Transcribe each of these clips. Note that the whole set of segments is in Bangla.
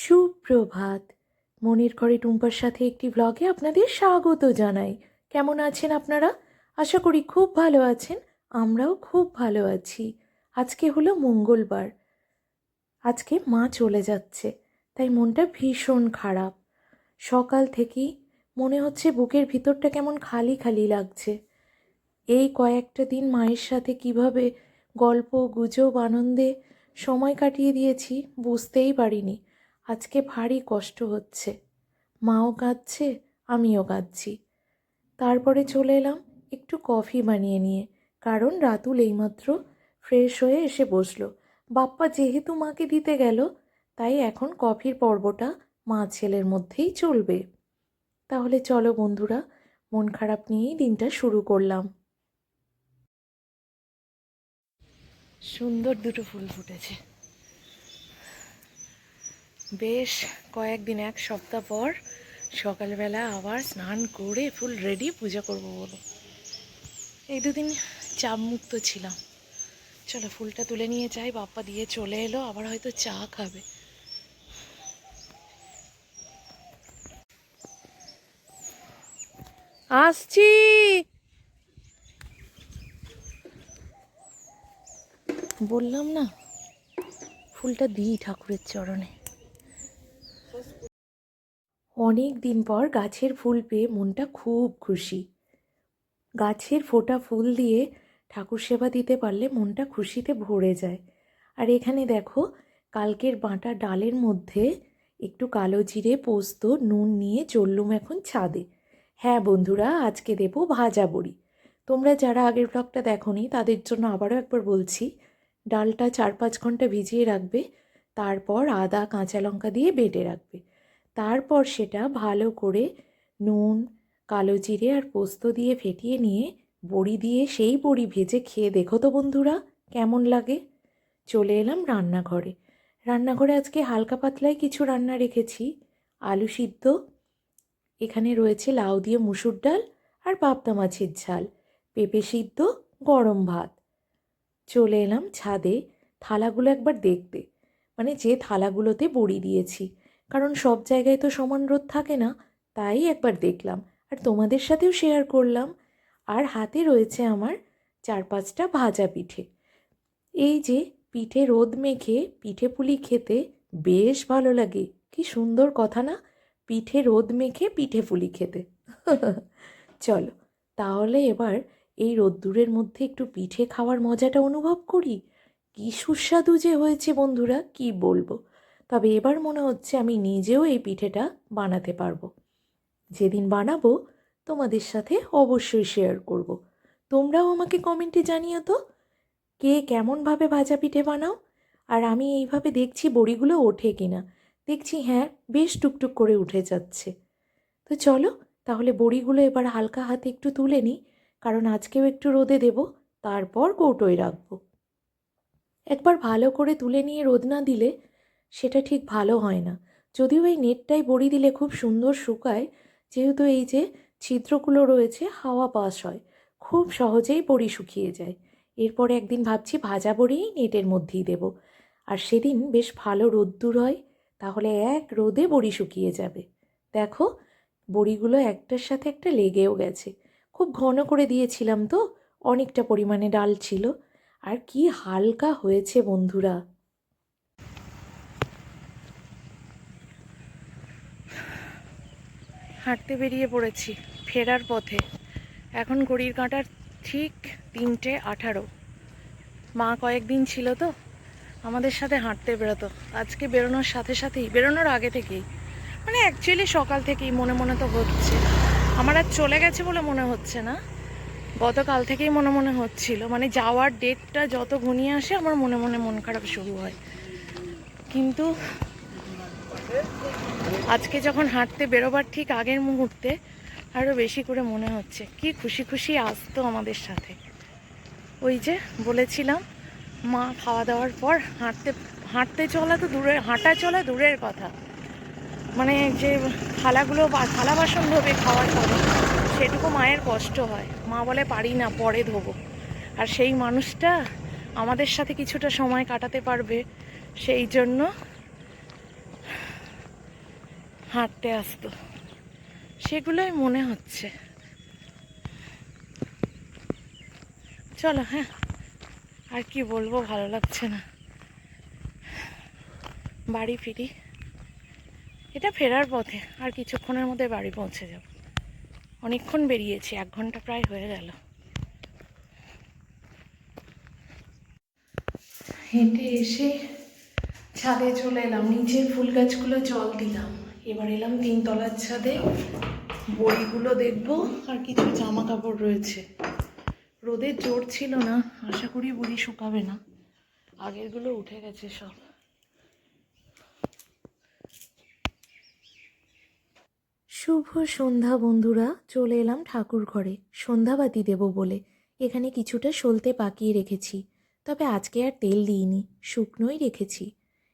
সুপ্রভাত। মনের ঘরে টুম্পার সাথে একটি ব্লগে আপনাদের স্বাগত জানাই। কেমন আছেন আপনারা? আশা করি খুব ভালো আছেন, আমরাও খুব ভালো আছি। আজকে হলো মঙ্গলবার। আজকে মা চলে যাচ্ছে, তাই মনটা ভীষণ খারাপ। সকাল থেকেই মনে হচ্ছে বুকের ভিতরটা কেমন খালি খালি লাগছে। এই কয়েকটা দিন মায়ের সাথে কীভাবে গল্প, গুজব, আনন্দে সময় কাটিয়ে দিয়েছি বুঝতেই পারিনি। আজকে ভারী কষ্ট হচ্ছে। মাও কাঁদছে, আমিও কাঁদছি। তারপরে চলে এলাম একটু কফি বানিয়ে নিয়ে। কারণ রাতুল এইমাত্র ফ্রেশ হয়ে এসে বসল। বাপ্পা যেহেতু মাকে দিতে গেল, তাই এখন কফির পর্বটা মা ছেলের মধ্যেই চলবে। তাহলে চলো বন্ধুরা, মন খারাপ নিয়েই দিনটা শুরু করলাম। সুন্দর দুটো ফুল ফুটেছে। বেশ কয়েকদিন, এক সপ্তাহ পর সকালবেলা আবার স্নান করে ফুল রেডি পূজা করব বলো। এই দুদিন চাপ মুক্ত ছিলাম। চলো ফুলটা তুলে নিয়ে যাই, বাপ্পা দিয়ে চলে এলো, আবার হয়তো চা খাবে। আসছি! বললাম না, ফুলটা দিই ঠাকুরের চরণে। অনেক দিন পর গাছের ফুল পেয়ে মনটা খুব খুশি। গাছের ফোটা ফুল দিয়ে ঠাকুর সেবা দিতে পারলে মনটা খুশিতে ভরে যায়। আর এখানে দেখো, কালকের বাঁটা ডালের মধ্যে একটু কালো জিরে, পোস্ত, নুন নিয়ে চললুম এখন ছাদে। হ্যাঁ বন্ধুরা, আজকে দেবো ভাজা বড়ি। তোমরা যারা আগের ব্লগটা দেখোনি, তাদের জন্য আবারও একবার বলছি, ডালটা চার পাঁচ ঘণ্টা ভিজিয়ে রাখবে, তারপর আদা, কাঁচা লঙ্কা দিয়ে বেটে রাখবে। তারপর সেটা ভালো করে নুন, কালো জিরে আর পোস্ত দিয়ে ফেটিয়ে নিয়ে বড়ি দিয়ে সেই বড়ি ভেজে খেয়ে দেখো তো বন্ধুরা, কেমন লাগে? চলে এলাম রান্নাঘরে। রান্নাঘরে আজকে হালকা পাতলায় কিছু রান্না রেখেছি। আলু সিদ্ধ, এখানে রয়েছে লাউ দিয়ে মুসুর ডাল আর পাবদা মাছের ঝাল, পেঁপে সিদ্ধ, গরম ভাত। চলে এলাম ছাদে, থালাগুলো একবার দেখতে। মানে যে থালাগুলোতে বড়ি দিয়েছি। কারণ সব জায়গায় তো সমান রোদ থাকে না, তাই একবার দেখলাম। আর তোমাদের সাথেও শেয়ার করলাম। আর হাতে রয়েছে আমার চার পাঁচটা ভাজা পিঠে। এই যে পিঠে রোদ মেখে পিঠে পুলি খেতে বেশ ভালো লাগে। কি সুন্দর কথা না? পিঠে রোদ মেখে পিঠে পুলি খেতে। চলো, তাহলে এবার এই রোদ্দুরের মধ্যে একটু পিঠে খাওয়ার মজাটা অনুভব করি। কি সুস্বাদু যে হয়েছে বন্ধুরা, কি বলব? তবে এবার মনে হচ্ছে আমি নিজেও এই পিঠেটা বানাতে পারব। যেদিন বানাবো তোমাদের সাথে অবশ্যই শেয়ার করব। তোমরাও আমাকে কমেন্টে জানিও তো, কে কেমনভাবে ভাজা পিঠে বানাও? আর আমি এইভাবে দেখছি বড়িগুলো ওঠে কিনা। দেখছি হ্যাঁ বেশ টুকটুক করে উঠে যাচ্ছে। তো চলো, তাহলে বড়িগুলো এবার হালকা হাতে একটু তুলে নিই, কারণ আজকেও একটু রোদে দেব, তারপর কৌটোয় রাখব। একবার ভালো করে তুলে নিয়ে রোদ না দিলে সেটা ঠিক ভালো হয় না। যদিও এই নেটটাই বড়ি দিলে খুব সুন্দর শুকায়, যেহেতু এই যে ছিদ্রগুলো রয়েছে, হাওয়া পাস হয়, খুব সহজেই বড়ি শুকিয়ে যায়। এরপরে একদিন ভাবছি ভাজা বড়িই নেটের মধ্যেই দেব। আর সেদিন বেশ ভালো রোদ্দুর হয়, তাহলে এক রোদে বড়ি শুকিয়ে যাবে। দেখো, বড়িগুলো একটার সাথে একটা লেগেও গেছে। খুব ঘন করে দিয়েছিলাম তো, অনেকটা পরিমাণে ডাল ছিল। আর কি হালকা হয়েছে বন্ধুরা। হাঁটতে বেরিয়ে পড়েছি ফেরার পথে। এখন ঘড়ির কাঁটার ঠিক তিনটে আঠারো। মা কয়েকদিন ছিল তো, আমাদের সাথে হাঁটতে বেরোতো। আজকে বেরোনোর সাথে সাথেই, বেরোনোর আগে থেকেই। মানে অ্যাকচুয়ালি সকাল থেকেই মনে মনে তো হচ্ছে। আমার আর চলে গেছে বলে মনে হচ্ছে না। গতকাল থেকেই মনে মনে হচ্ছিল। মানে যাওয়ার ডেটটা যত ঘনিয়ে আসে, আমার মনে মনে মন খারাপ শুরু হয়। কিন্তু আজকে যখন হাঁটতে বেরোবার ঠিক আগের মুহূর্তে আরও বেশি করে মনে হচ্ছে। কি খুশি খুশি আসতো আমাদের সাথে। ওই যে বলেছিলাম, মা খাওয়া দাওয়ার পর হাঁটতে হাঁটতে চলা তো দূরে, হাঁটা চলা দূরের কথা। মানে যে থালাগুলো বা, থালা বাসন ধোবে খাওয়ার পরে, সেটুকু মায়ের কষ্ট হয়। মা বলে, পারি না, পরে ধোবো। আর সেই মানুষটা আমাদের সাথে কিছুটা সময় কাটাতে পারবে, সেই জন্য হাঁটতে আসতো। সেগুলোই মনে হচ্ছে। চলো হ্যাঁ। আর কি বলব, ভালো লাগছে না। বাড়ি ফিরি। এটা ফেরার পথে। আর কিছুক্ষণের মধ্যে বাড়ি পৌঁছে যাব। অনেকক্ষণ বেরিয়েছি, এক ঘণ্টা প্রায় হয়ে গেল। হেঁটে এসে ছাদে চলে এলাম। নিচের ফুল গাছগুলো জল দিলাম। এবার এলাম তিনতলার ছাদে। বড়িগুলো দেখব, আর কিছু জামা কাপড় রয়েছে। রোদের জোর ছিল না, আশা করি বড়ি শুকাবে না। আগেরগুলো উঠে গেছে সব। শুভ সন্ধ্যা বন্ধুরা, চলে এলাম ঠাকুর ঘরে। সন্ধ্যাবাতি দেব বলে। এখানে কিছুটা সলতে পাকিয়ে রেখেছি। তবে আজকে আর তেল দিইনি, শুকনোই রেখেছি।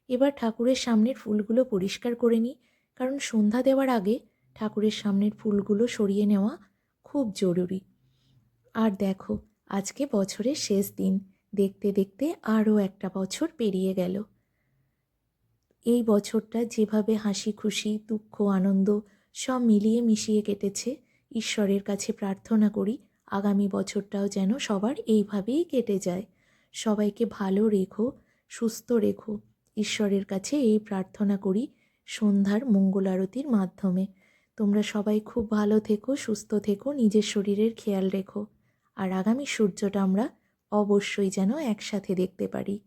এবার ঠাকুরের সামনের ফুলগুলো পরিষ্কার করে নিই কারণ সন্ধ্যা দেওয়ার আগে ঠাকুরের সামনের ফুলগুলো সরিয়ে নেওয়া খুব জরুরি। আর দেখো, আজকে বছরের শেষ দিন। দেখতে দেখতে আরও একটা বছর পেরিয়ে গেল। এই বছরটা যেভাবে হাসি খুশি, দুঃখ, আনন্দ সব মিলিয়ে মিশিয়ে কেটেছে, ঈশ্বরের কাছে প্রার্থনা করি আগামী বছরটাও যেন সবার এইভাবেই কেটে যায়। সবাইকে ভালো রেখো, সুস্থ রেখো। ঈশ্বরের কাছে এই প্রার্থনা করি সন্ধ্যার মঙ্গল আরতির মাধ্যমে। তোমরা সবাই খুব ভালো থেকো, সুস্থ থেকো, নিজের শরীরের খেয়াল রেখো। আর আগামী সূর্যটা আমরা অবশ্যই যেন একসাথে দেখতে পারি।